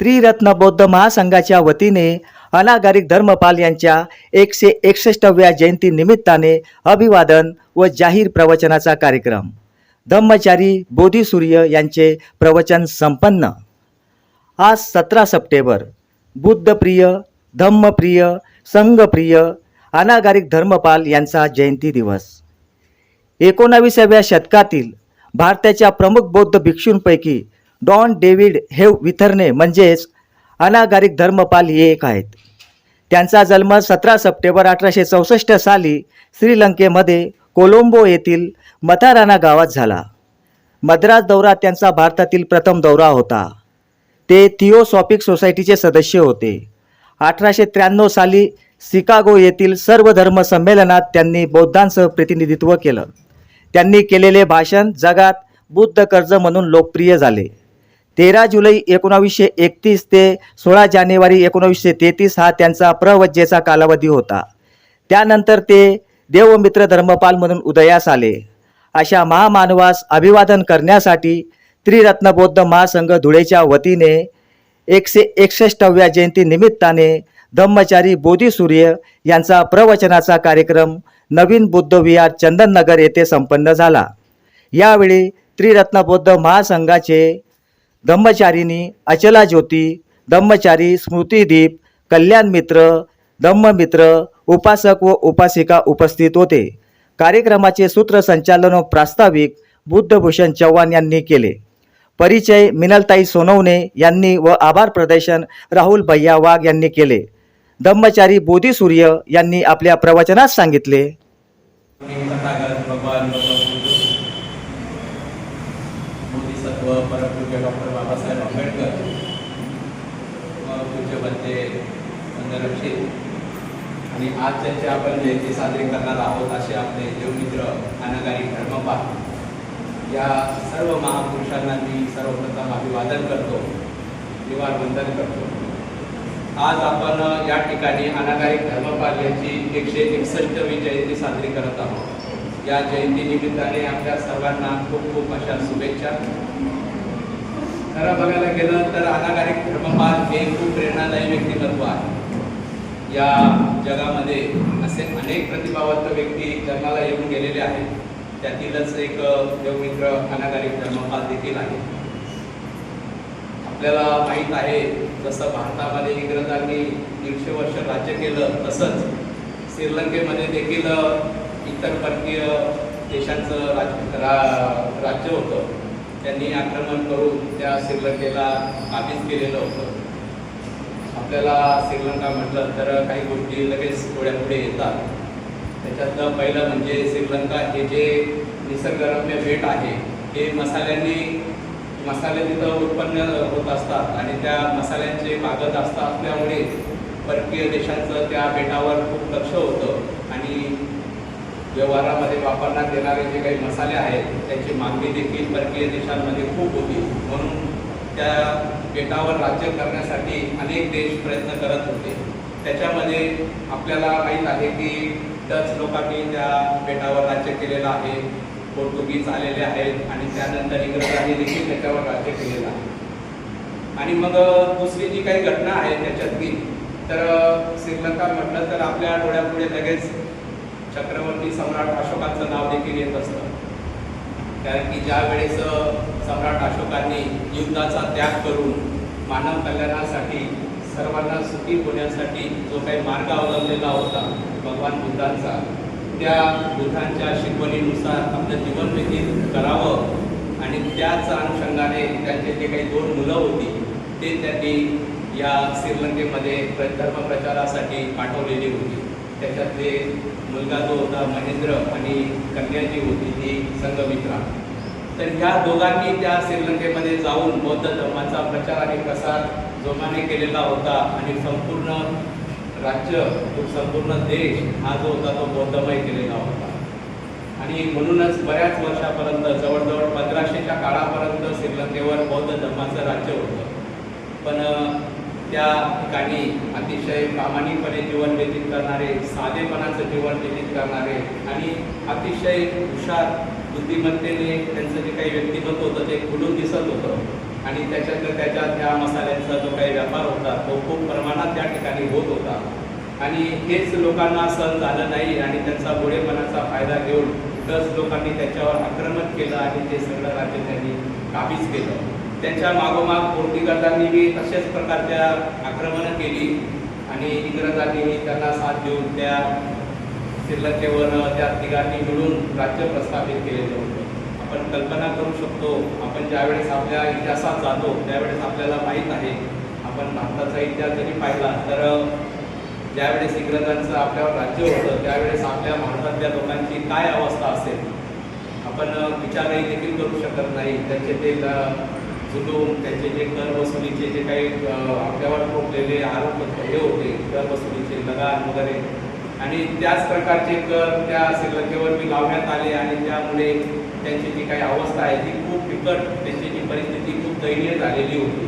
त्रिरत्न बौद्ध महासंघाच्या वतीने अनागारिक धर्मपाल यांच्या एकशे एकसष्टव्या जयंती निमित्ताने अभिवादन व जाहीर प्रवचनाचा कार्यक्रम. धम्मचारी बोधिसूर्य यांचे प्रवचन संपन्न. आज सतरा सप्टेंबर बुद्धप्रिय धम्मप्रिय संघप्रिय अनागारिक धर्मपाल यांचा जयंती दिवस. एकोणाविसाव्या शतकातील भारताच्या प्रमुख बौद्ध भिक्षूंपैकी डॉन डेव्हिड हेव विथरने म्हणजेच अनागारिक धर्मपाल हे एक आहेत. त्यांचा जन्म सतरा सप्टेंबर अठराशे चौसष्ट साली श्रीलंकेमध्ये कोलंबो येथील मथाराना गावात झाला. मद्रास दौरा त्यांचा भारतातील प्रथम दौरा होता. ते थिओसॉफिक सोसायटीचे सदस्य होते. अठराशे त्र्याण्णव साली शिकागो येथील सर्व धर्म संमेलनात त्यांनी बौद्धांसह प्रतिनिधित्व केलं. त्यांनी केलेले भाषण जगात बुद्ध कर्ज म्हणून लोकप्रिय झाले. तेरा जुलै एकोणावीसशे एकतीस ते सोळा जानेवारी एकोणावीसशे तेहतीस हा त्यांचा प्रवज्जेचा कालावधी होता. त्यानंतर ते देवमित्र धर्मपाल म्हणून उदयास आले. अशा महामानवास अभिवादन करण्यासाठी त्रिरत्न बौद्ध महासंघ धुळेच्या वतीने एकशे एकसष्टव्या जयंती निमित्ताने धम्मचारी बोधिसूर्य यांचा प्रवचनाचा कार्यक्रम नवीन बुद्ध विहार चंदननगर येथे संपन्न झाला. यावेळी त्रिरत्न बौद्ध महासंघाचे धम्मचारिणी अचला ज्योती धम्मचारी स्मृतिदीप कल्याण मित्र धम्ममित्र उपासक व उपासिका उपस्थित होते. कार्यक्रमाचे सूत्रसंचालन व प्रास्ताविक बुद्धभूषण चव्हाण यांनी केले. परिचय मिनलताई सोनवणे यांनी व आभार प्रदर्शन राहुल भैया वाघ यांनी केले. धम्मचारी बोधिसूर्य यांनी आपल्या प्रवचनात सांगितले. मी डॉक्टर बाबासाहेब आंबेडकर पूज्यपंते पूज्य आणि आज त्यांची आपण जयंती साजरी करणार आहोत असे आपले देवमित्र अनागारी धर्मपाल. या सर्व महापुरुषांना मी सर्वप्रथम अभिवादन करतो निवार वंदन करतो. आज आपण या ठिकाणी अनागारी धर्मपाल यांची एकशे एकसष्टवी जयंती साजरी करत आहोत. या जयंती निमित्ताने आपल्या सर्वांना खूप खूप अशा शुभेच्छा. खरं बघायला गेलं तर अनागारिक धर्मपाल हे खूप प्रेरणादायी व्यक्तिमत्व आहे. या जगामध्ये असे अनेक प्रतिभावंत व्यक्ती जन्माला येऊन गेलेले आहेत. त्यातीलच एक देवमित्र अनागारिक धर्मपाल देखील आहे आपल्याला माहीत आहे जसं भारतामध्ये इंग्रजांनी दीडशे वर्ष राज्य केलं तसंच श्रीलंकेमध्ये देखील इतर परकीय देशांचं राज राज्य होतं. त्यांनी आक्रमण करून त्या श्रीलंकेला काबीज केलेलं होतं. आपल्याला श्रीलंका म्हटलं तर काही गोष्टी लगेच डोळ्यापुढे येतात. त्याच्यातलं पहिलं म्हणजे श्रीलंका हे जे निसर्गरम्य बेट आहे हे मसाल्यांनी मसाले तिथं उत्पन्न होत असतात आणि त्या मसाल्यांचे कागद असतात असल्यामुळे परकीय देशांचं त्या बेटावर खूप लक्ष होतं आणि व्यवहारामध्ये वापरण्यात येणारे जे काही मसाले आहेत त्याची मागणी देखील परकीय देशांमध्ये खूप होती. म्हणून त्या बेटावर राज्य करण्यासाठी अनेक देश प्रयत्न करत होते. त्याच्यामध्ये आपल्याला माहीत आहे की डच लोकांनी त्या बेटावर राज्य केलेलं आहे पोर्तुगीज आलेले आहेत आणि त्यानंतर इंग्रजांनी देखील त्याच्यावर राज्य केलेलं आहे. आणि मग दुसरी जी काही घटना आहे त्याच्यातली तर श्रीलंका म्हटलं तर आपल्या डोळ्यापुढे लगेच चक्रवर्ती सम्राट अशोकांचं नाव देखील येत असतं. कारण की ज्या वेळेस सम्राट अशोकांनी युद्धाचा त्याग करून मानव कल्याणासाठी सर्वांना सुखी होण्यासाठी जो काही मार्ग अवलंबलेला होता भगवान बुद्धांचा त्या बुद्धांच्या शिकवणीनुसार आपलं जीवन व्यतीत करावं आणि त्याच अनुषंगाने त्यांचे जे काही दोन मुलं होती ते त्यांनी या श्रीलंकेमध्ये प्र- धर्मप्रचारासाठी पाठवलेली होती. त्याच्यातले मुलगा जो होता महेंद्र आणि कन्या जी होती ती संघमित्रा. तर ह्या दोघांनी त्या श्रीलंकेमध्ये जाऊन बौद्ध धर्माचा प्रचार आणि प्रसार जोमाने केलेला होता आणि संपूर्ण राज्य संपूर्ण देश हा जो होता तो बौद्धमय केलेला होता. आणि म्हणूनच बऱ्याच वर्षापर्यंत जवळजवळ पंधराशेच्या काळापर्यंत श्रीलंकेवर बौद्ध धर्माचं राज्य होतं. पण त्या ठिकाणी अतिशय प्रामाणिकपणे जीवन व्यतीत करणारे साधेपणाचं जीवन व्यतीत करणारे आणि अतिशय हुशार बुद्धिमत्तेने त्यांचं जे काही व्यक्तिमत्व होतं ते खुलून दिसत होतं. आणि त्याच्यातलं त्याच्यात त्या मसाल्यांचा जो काही व्यापार होता तो खूप प्रमाणात त्या ठिकाणी होत होता. आणि हेच लोकांना सहन झालं नाही आणि त्यांचा गोडेपणाचा फायदा घेऊन दस लोकांनी त्याच्यावर आक्रमण केलं आणि ते सगळं राज्य त्यांनी काबीज केलं. त्यांच्या मागोमाग पोर्तुगाजांनी बी तशाच प्रकारच्या आक्रमणं केली आणि इंग्रजांनी त्यांना साथ देऊन त्या श्रीलंकेवर त्या तिघांनी मिळून राज्य प्रस्थापित केलेलं होतं. आपण कल्पना करू शकतो आपण ज्यावेळेस आपल्या इतिहासात जातो त्यावेळेस आपल्याला माहीत आहे आपण भारताचा इतिहास जरी पाहिला तर ज्यावेळेस इंग्रजांचं आपल्यावर राज्य होतं त्यावेळेस आपल्या भारतातल्या लोकांची काय अवस्था असेल? आपण विचारही देखील करू शकत नाही. त्यांचे ते जुलूम त्यांचे जे कर वसुलीचे जे काही आपल्यावर ठोकलेले आरोप हे होते कर वसुलीचे लगान वगैरे. आणि त्याच प्रकारचे कर त्या श्रीलंकेवर मी लावण्यात आले आणि त्यामुळे त्यांची जी काही अवस्था आहे ती खूप बिकट त्यांची जी परिस्थिती खूप दयनीय झालेली होती.